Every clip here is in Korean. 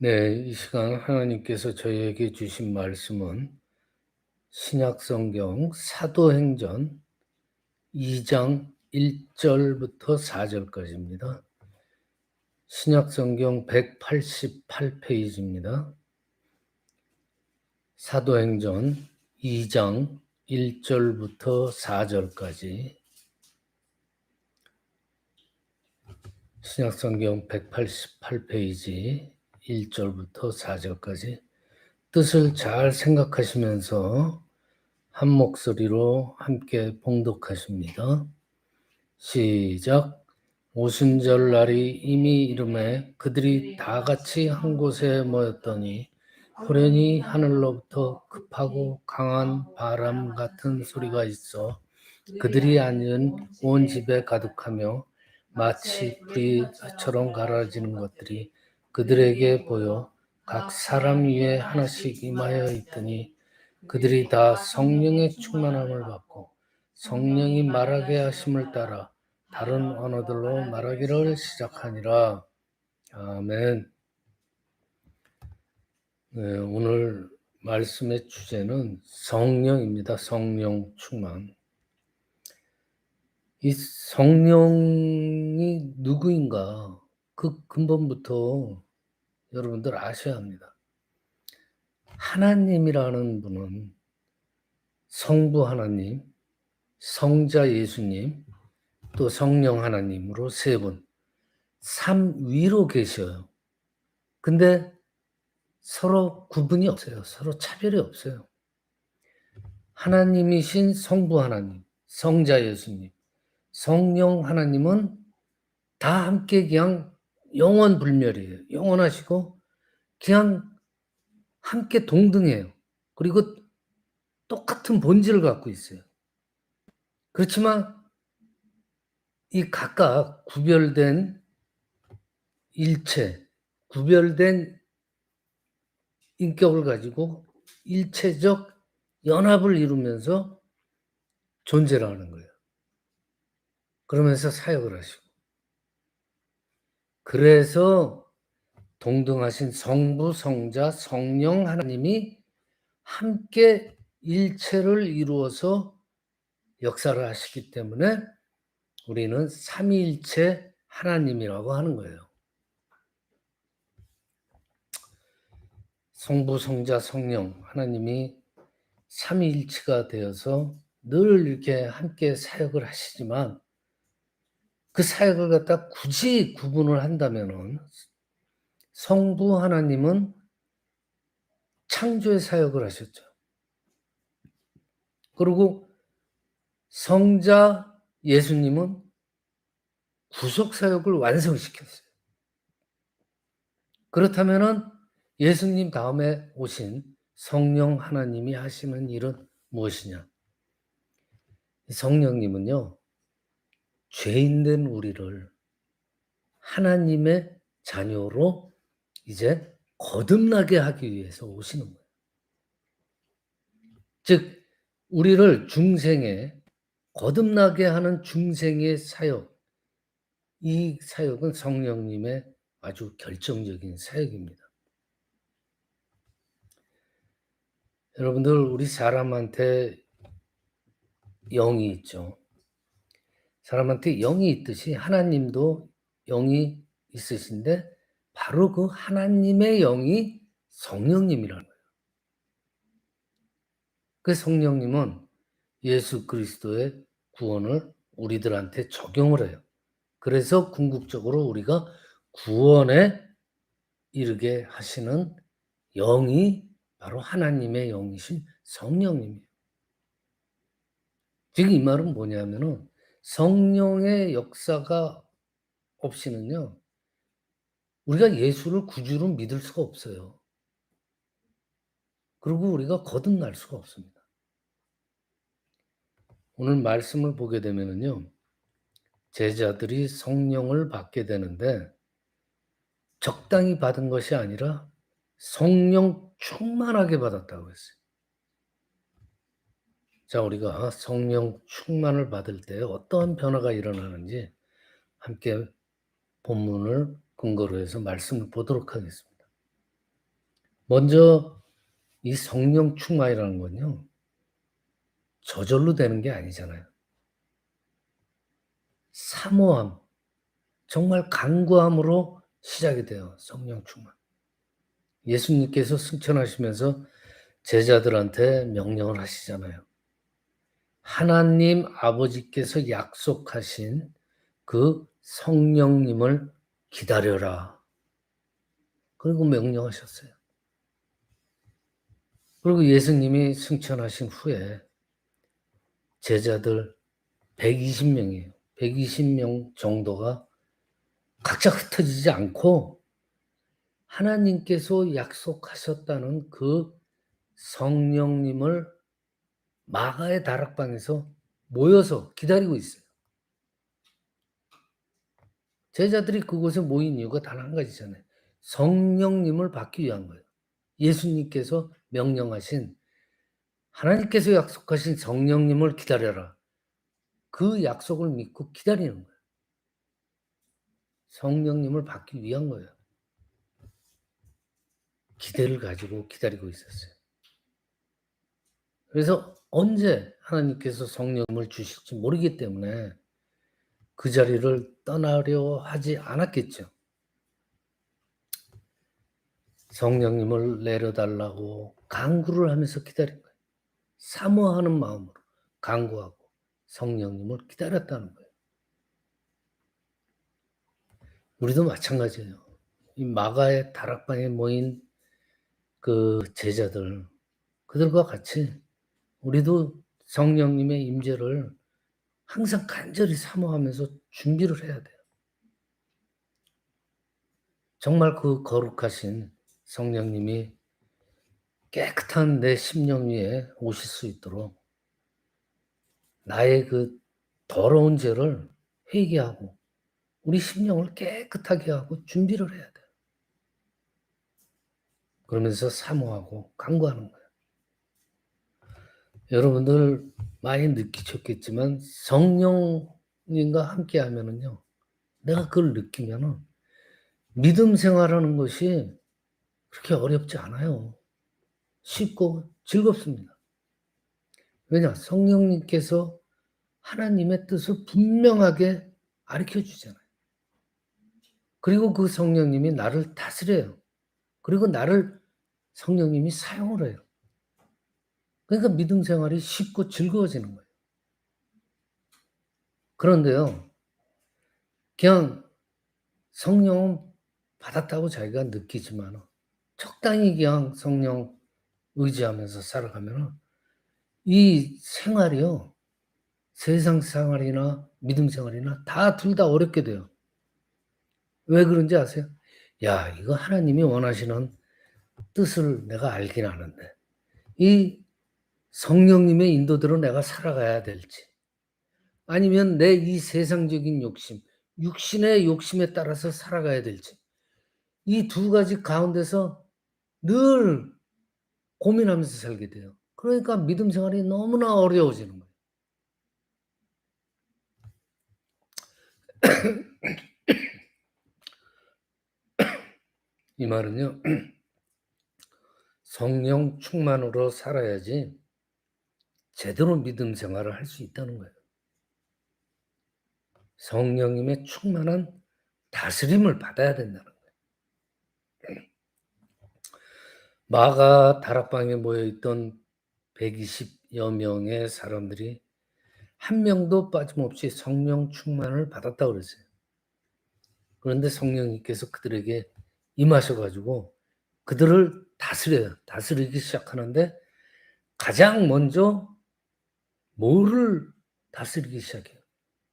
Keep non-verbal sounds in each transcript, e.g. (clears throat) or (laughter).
네, 이 시간 하나님께서 저희에게 주신 말씀은 신약 성경 사도행전 2장 1절부터 4절까지입니다. 신약 성경 188페이지입니다. 사도행전 2장 1절부터 4절까지 신약 성경 188페이지 1절부터 4절까지 뜻을 잘 생각하시면서 한 목소리로 함께 봉독하십니다. 시작. 오순절 날이 이미 이름에 그들이 다 같이 한 곳에 모였더니 호련히 하늘로부터 급하고 강한 바람 같은 소리가 있어 그들이 앉은 온 집에 가득하며 마치 불이처럼 가라지는 것들이 그들에게 보여 각 사람 위에 하나씩 임하여 있더니 그들이 다 성령의 충만함을 받고 성령이 말하게 하심을 따라 다른 언어들로 말하기를 시작하니라. 아멘. 네, 오늘 말씀의 주제는 성령입니다. 성령 충만. 이 성령이 누구인가? 그 근본부터 여러분들 아셔야 합니다. 하나님이라는 분은 성부 하나님, 성자 예수님, 또 성령 하나님으로 세 분, 삼위로 계셔요. 근데 서로 구분이 없어요. 서로 차별이 없어요. 하나님이신 성부 하나님, 성자 예수님, 성령 하나님은 다 함께 그냥 영원 불멸이에요. 영원하시고 그냥 함께 동등해요. 그리고 똑같은 본질을 갖고 있어요. 그렇지만 이 각각 구별된 일체, 구별된 인격을 가지고 일체적 연합을 이루면서 존재를 하는 거예요. 그러면서 사역을 하시고. 그래서 동등하신 성부, 성자, 성령 하나님이 함께 일체를 이루어서 역사를 하시기 때문에 우리는 삼위일체 하나님이라고 하는 거예요. 성부, 성자, 성령 하나님이 삼위일체가 되어서 늘 이렇게 함께 사역을 하시지만 그 사역을 갖다 굳이 구분을 한다면은 성부 하나님은 창조의 사역을 하셨죠. 그리고 성자 예수님은 구속 사역을 완성시켰어요. 그렇다면은 예수님 다음에 오신 성령 하나님이 하시는 일은 무엇이냐? 성령님은요, 죄인된 우리를 하나님의 자녀로 이제 거듭나게 하기 위해서 오시는 거예요. 즉, 우리를 중생에 거듭나게 하는 중생의 사역, 이 사역은 성령님의 아주 결정적인 사역입니다. 여러분들, 우리 사람한테 영이 있죠. 사람한테 영이 있듯이 하나님도 영이 있으신데 바로 그 하나님의 영이 성령님이라는 거예요. 그 성령님은 예수 그리스도의 구원을 우리들한테 적용을 해요. 그래서 궁극적으로 우리가 구원에 이르게 하시는 영이 바로 하나님의 영이신 성령님이에요. 지금 이 말은 뭐냐면은 성령의 역사가 없이는요, 우리가 예수를 구주로 믿을 수가 없어요. 그리고 우리가 거듭날 수가 없습니다. 오늘 말씀을 보게 되면은요, 제자들이 성령을 받게 되는데, 적당히 받은 것이 아니라 성령 충만하게 받았다고 했어요. 자, 우리가 성령 충만을 받을 때 어떠한 변화가 일어나는지 함께 본문을 근거로 해서 말씀을 보도록 하겠습니다. 먼저 이 성령 충만이라는 건요. 저절로 되는 게 아니잖아요. 사모함, 정말 간구함으로 시작이 돼요. 성령 충만. 예수님께서 승천하시면서 제자들한테 명령을 하시잖아요. 하나님 아버지께서 약속하신 그 성령님을 기다려라. 그리고 명령하셨어요. 그리고 예수님이 승천하신 후에 제자들 120명이에요. 120명 정도가 각자 흩어지지 않고 하나님께서 약속하셨다는 그 성령님을 마가의 다락방에서 모여서 기다리고 있어요. 제자들이 그곳에 모인 이유가 단 한 가지잖아요. 성령님을 받기 위한 거예요. 예수님께서 명령하신 하나님께서 약속하신 성령님을 기다려라. 그 약속을 믿고 기다리는 거예요. 성령님을 받기 위한 거예요. 기대를 가지고 기다리고 있었어요. 그래서 언제 하나님께서 성령을 주실지 모르기 때문에 그 자리를 떠나려 하지 않았겠죠. 성령님을 내려달라고 강구를 하면서 기다린 거예요. 사모하는 마음으로 강구하고 성령님을 기다렸다는 거예요. 우리도 마찬가지예요. 이 마가의 다락방에 모인 그 제자들, 그들과 같이 우리도 성령님의 임재를 항상 간절히 사모하면서 준비를 해야 돼요. 정말 그 거룩하신 성령님이 깨끗한 내 심령 위에 오실 수 있도록 나의 그 더러운 죄를 회개하고 우리 심령을 깨끗하게 하고 준비를 해야 돼요. 그러면서 사모하고 간구하는 거예요. 여러분들 많이 느끼셨겠지만 성령님과 함께 하면은요. 내가 그걸 느끼면은 믿음 생활하는 것이 그렇게 어렵지 않아요. 쉽고 즐겁습니다. 왜냐? 성령님께서 하나님의 뜻을 분명하게 가르쳐 주잖아요. 그리고 그 성령님이 나를 다스려요. 그리고 나를 성령님이 사용을 해요. 그러니까 믿음 생활이 쉽고 즐거워지는 거예요. 그런데요, 그냥 성령 받았다고 자기가 느끼지만 적당히 그냥 성령 의지하면서 살아가면 이 생활이요, 세상 생활이나 믿음 생활이나 다 둘 다 어렵게 돼요. 왜 그런지 아세요? 야, 이거 하나님이 원하시는 뜻을 내가 알긴 아는데, 이 성령님의 인도대로 내가 살아가야 될지, 아니면 내 이 세상적인 욕심, 육신의 욕심에 따라서 살아가야 될지, 이 두 가지 가운데서 늘 고민하면서 살게 돼요. 그러니까 믿음 생활이 너무나 어려워지는 거예요. 이 말은요, 성령 충만으로 살아야지 제대로 믿음 생활을 할 수 있다는 거예요. 성령님의 충만한 다스림을 받아야 된다는 거예요. 마가 다락방에 모여 있던 120여 명의 사람들이 한 명도 빠짐없이 성령 충만을 받았다고 그랬어요. 그런데 성령님께서 그들에게 임하셔가지고 그들을 다스려요. 다스리기 시작하는데 가장 먼저 뭐를 다스리기 시작해요?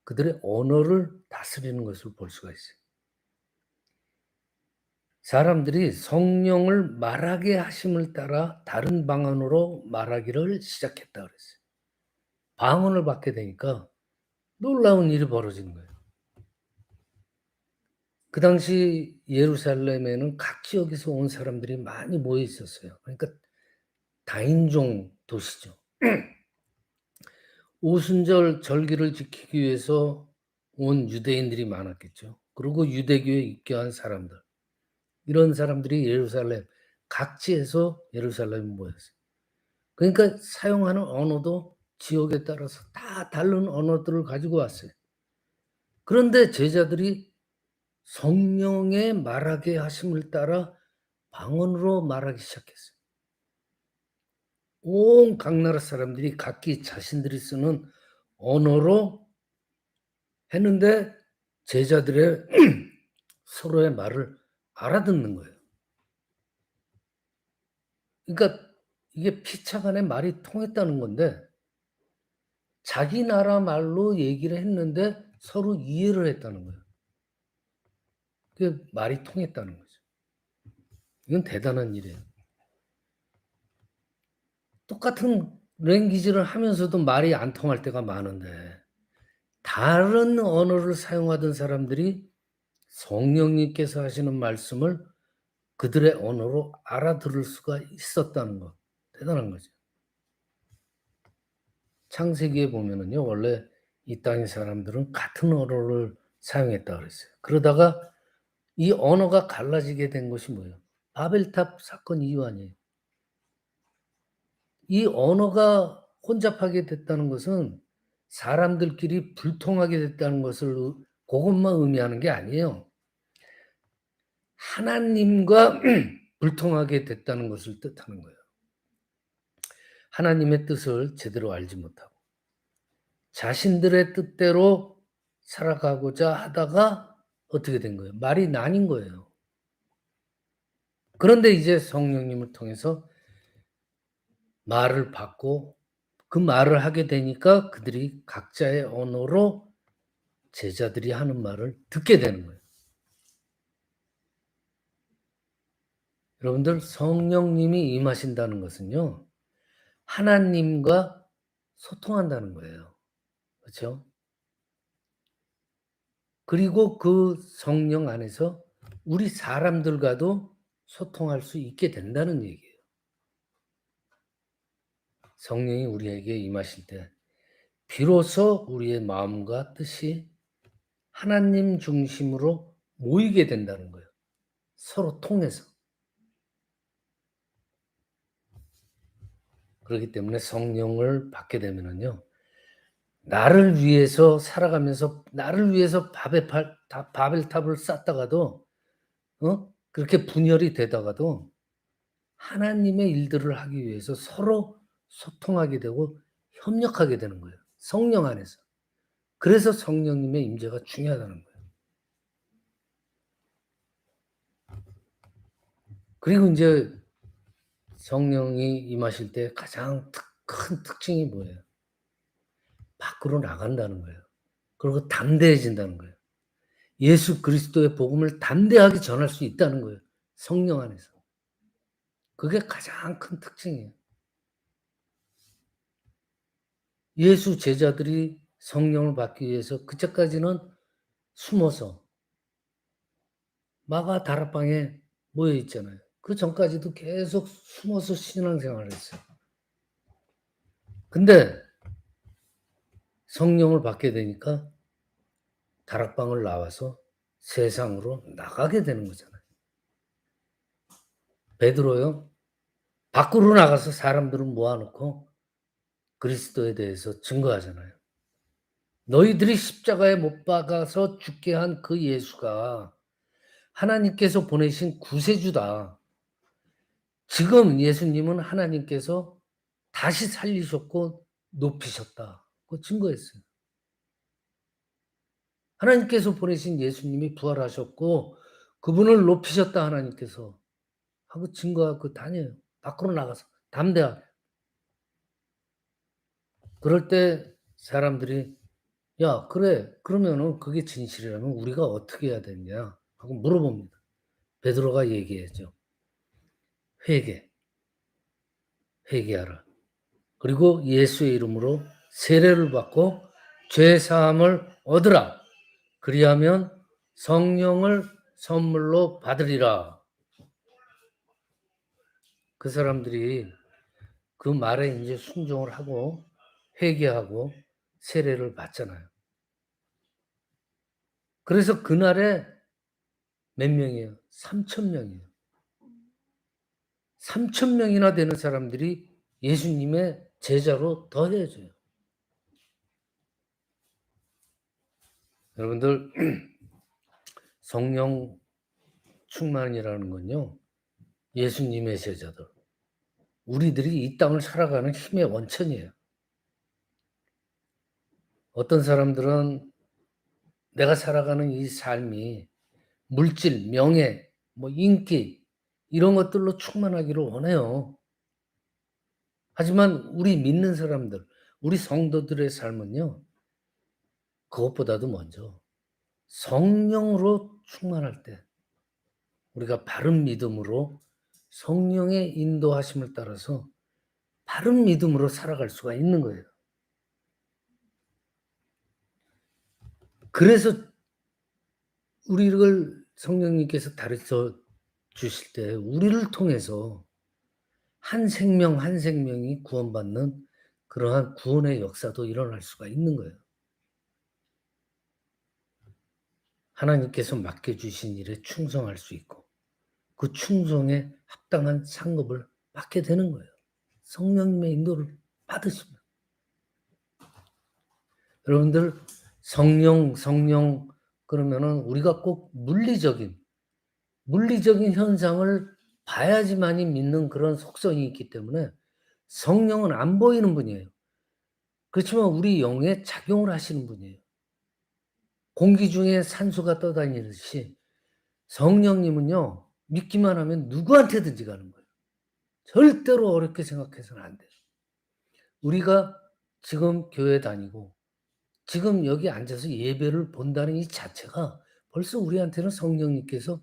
그들의 언어를 다스리는 것을 볼 수가 있어요. 사람들이 성령을 말하게 하심을 따라 다른 방언으로 말하기를 시작했다 그랬어요. 방언을 받게 되니까 놀라운 일이 벌어지는 거예요. 그 당시 예루살렘에는 각 지역에서 온 사람들이 많이 모여 있었어요. 그러니까 다인종 도시죠. (clears throat) 오순절 절기를 지키기 위해서 온 유대인들이 많았겠죠. 그리고 유대교에 입교한 사람들. 이런 사람들이 예루살렘 각지에서 예루살렘에 모였어요. 그러니까 사용하는 언어도 지역에 따라서 다 다른 언어들을 가지고 왔어요. 그런데 제자들이 성령의 말하게 하심을 따라 방언으로 말하기 시작했어요. 온 각 나라 사람들이 각기 자신들이 쓰는 언어로 했는데 제자들의 (clears throat) 서로의 말을 알아듣는 거예요. 그러니까 이게 피차간의 말이 통했다는 건데 자기 나라 말로 얘기를 했는데 서로 이해를 했다는 거예요. 그 말이 통했다는 거죠. 이건 대단한 일이에요. 똑같은 랭귀지를 하면서도 말이 안 통할 때가 많은데 다른 언어를 사용하던 사람들이 성령님께서 하시는 말씀을 그들의 언어로 알아들을 수가 있었다는 것. 대단한 거죠. 창세기에 보면은요, 원래 이 땅의 사람들은 같은 언어를 사용했다 그랬어요. 그러다가 이 언어가 갈라지게 된 것이 뭐예요? 바벨탑 사건 이후 아니에요. 이 언어가 혼잡하게 됐다는 것은 사람들끼리 불통하게 됐다는 것을 그것만 의미하는 게 아니에요. 하나님과 (clears throat) 불통하게 됐다는 것을 뜻하는 거예요. 하나님의 뜻을 제대로 알지 못하고 자신들의 뜻대로 살아가고자 하다가 어떻게 된 거예요? 말이 나뉜 거예요. 그런데 이제 성령님을 통해서 말을 받고 그 말을 하게 되니까 그들이 각자의 언어로 제자들이 하는 말을 듣게 되는 거예요. 여러분들 성령님이 임하신다는 것은요. 하나님과 소통한다는 거예요. 그렇죠? 그리고 그 성령 안에서 우리 사람들과도 소통할 수 있게 된다는 얘기예요. 성령이 우리에게 임하실 때 비로소 우리의 마음과 뜻이 하나님 중심으로 모이게 된다는 거예요. 서로 통해서. 그렇기 때문에 성령을 받게 되면은요. 나를 위해서 살아가면서 나를 위해서 바벨탑, 바벨탑을 쌓다가도 어? 그렇게 분열이 되다가도 하나님의 일들을 하기 위해서 서로 소통하게 되고 협력하게 되는 거예요. 성령 안에서. 그래서 성령님의 임재가 중요하다는 거예요. 그리고 이제 성령이 임하실 때 가장 큰 특징이 뭐예요? 밖으로 나간다는 거예요. 그리고 담대해진다는 거예요. 예수 그리스도의 복음을 담대하게 전할 수 있다는 거예요. 성령 안에서. 그게 가장 큰 특징이에요. 예수 제자들이 성령을 받기 위해서 그때까지는 숨어서 마가 다락방에 모여 있잖아요. 그 전까지도 계속 숨어서 신앙생활을 했어요. 근데 성령을 받게 되니까 다락방을 나와서 세상으로 나가게 되는 거잖아요. 베드로요. 밖으로 나가서 사람들을 모아놓고 그리스도에 대해서 증거하잖아요. 너희들이 십자가에 못 박아서 죽게 한 그 예수가 하나님께서 보내신 구세주다. 지금 예수님은 하나님께서 다시 살리셨고 높이셨다. 그 증거했어요. 하나님께서 보내신 예수님이 부활하셨고 그분을 높이셨다 하나님께서 하고 증거하고 다녀요. 밖으로 나가서 담대하게. 그럴 때 사람들이 야 그래 그러면은 그게 진실이라면 우리가 어떻게 해야 되냐 하고 물어봅니다. 베드로가 얘기해죠. 회개. 회개하라. 그리고 예수의 이름으로 세례를 받고 죄 사함을 얻으라. 그리하면 성령을 선물로 받으리라. 그 사람들이 그 말에 이제 순종을 하고 회개하고 세례를 받잖아요. 그래서 그날에 몇 명이에요? 3천 명이에요. 3천 명이나 되는 사람들이 예수님의 제자로 더해져요. 여러분들 (clears throat) 성령 충만이라는 건요. 예수님의 제자들. 우리들이 이 땅을 살아가는 힘의 원천이에요. 어떤 사람들은 내가 살아가는 이 삶이 물질, 명예, 뭐 인기 이런 것들로 충만하기를 원해요. 하지만 우리 믿는 사람들, 우리 성도들의 삶은요. 그것보다도 먼저 성령으로 충만할 때 우리가 바른 믿음으로 성령의 인도하심을 따라서 바른 믿음으로 살아갈 수가 있는 거예요. 그래서 우리를 성령님께서 가르쳐 주실 때 우리를 통해서 한 생명 한 생명이 구원받는 그러한 구원의 역사도 일어날 수가 있는 거예요. 하나님께서 맡겨주신 일에 충성할 수 있고 그 충성에 합당한 상급을 받게 되는 거예요. 성령님의 인도를 받으시면. 여러분들 성령 성령 그러면은 우리가 꼭 물리적인 물리적인 현상을 봐야지만이 믿는 그런 속성이 있기 때문에 성령은 안 보이는 분이에요. 그렇지만 우리 영에 작용을 하시는 분이에요. 공기 중에 산소가 떠다니듯이 성령님은요, 믿기만 하면 누구한테든지 가는 거예요. 절대로 어렵게 생각해서는 안 돼요. 우리가 지금 교회 다니고, 지금 여기 앉아서 예배를 본다는 이 자체가 벌써 우리한테는 성령님께서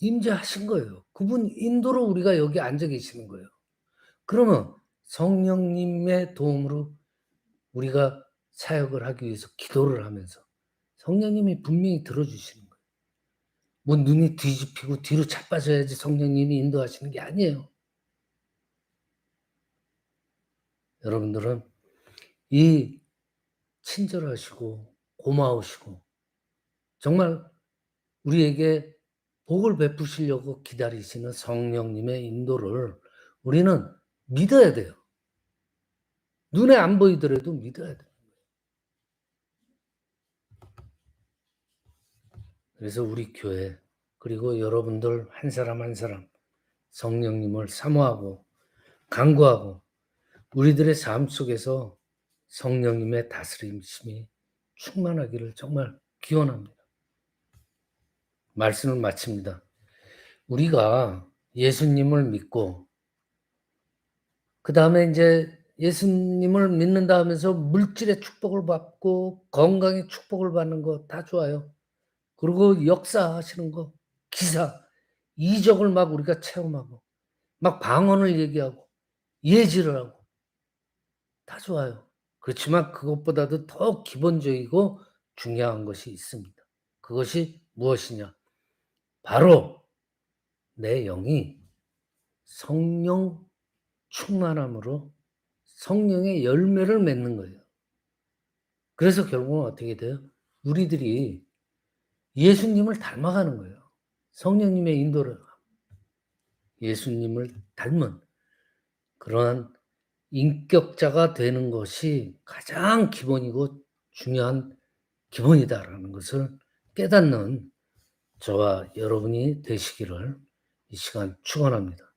임재하신 거예요. 그분 인도로 우리가 여기 앉아 계시는 거예요. 그러면 성령님의 도움으로 우리가 사역을 하기 위해서 기도를 하면서 성령님이 분명히 들어주시는 거예요. 뭐 눈이 뒤집히고 뒤로 자빠져야지 성령님이 인도하시는 게 아니에요. 여러분들은 이 친절하시고 고마우시고 정말 우리에게 복을 베푸시려고 기다리시는 성령님의 인도를 우리는 믿어야 돼요. 눈에 안 보이더라도 믿어야 돼요. 그래서 우리 교회 그리고 여러분들 한 사람 한 사람 성령님을 사모하고 간구하고 우리들의 삶 속에서 성령님의 다스림심이 충만하기를 정말 기원합니다. 말씀을 마칩니다. 우리가 예수님을 믿고 그 다음에 이제 예수님을 믿는다 하면서 물질의 축복을 받고 건강의 축복을 받는 거 다 좋아요. 그리고 역사하시는 거, 기사, 이적을 막 우리가 체험하고, 막 방언을 얘기하고, 예지를 하고, 다 좋아요. 그렇지만 그것보다도 더 기본적이고 중요한 것이 있습니다. 그것이 무엇이냐? 바로 내 영이 성령 충만함으로 성령의 열매를 맺는 거예요. 그래서 결국은 어떻게 돼요? 우리들이 예수님을 닮아가는 거예요. 성령님의 인도를 예수님을 닮은 그러한 인격자가 되는 것이 가장 기본이고 중요한 기본이다라는 것을 깨닫는 저와 여러분이 되시기를 이 시간 축원합니다.